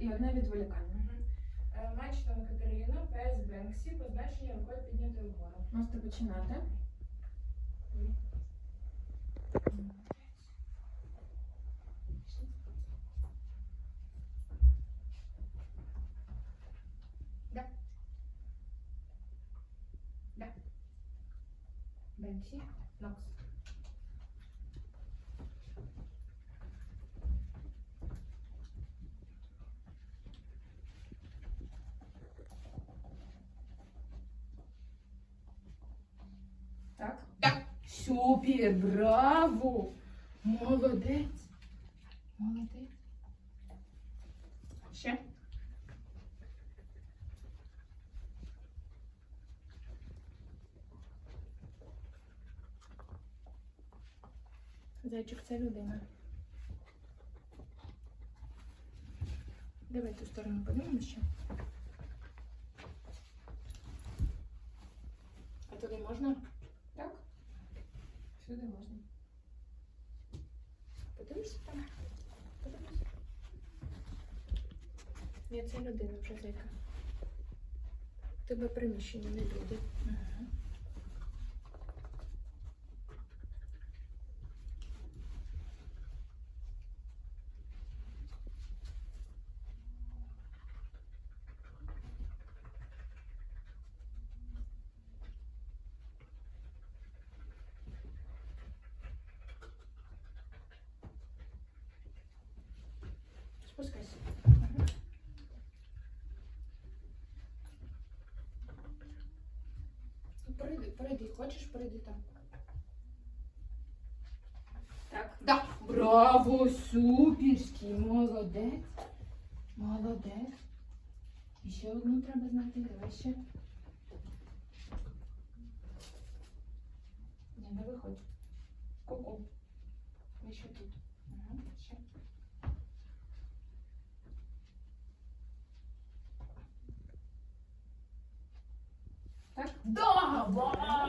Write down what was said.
і одне відволікання. Е, Мачтова Катерина, ПС Бенксі, позначення рукою піднятою вгору. Можете починати. Бенксі, Нокс. Так? Так, супер, браво! Молодець. Молодець. Ще. Зайчик це людина. Давай ту сторону подивимося ще. А туди можна? Сюди можна. Подивишся там? Подивишся. Ні, це людина вже зайка. Тебе приміщення не люди. Спускайся. Ну, Перейди, перейди, хочеш, перейди там. Так. Так, браво, суперський, молодець. Молодець. І ще одну треба знайти. Давай ще. Ні, не виходь. Ку-ку. Ми ще тут. Ага, ще. Так? Вау!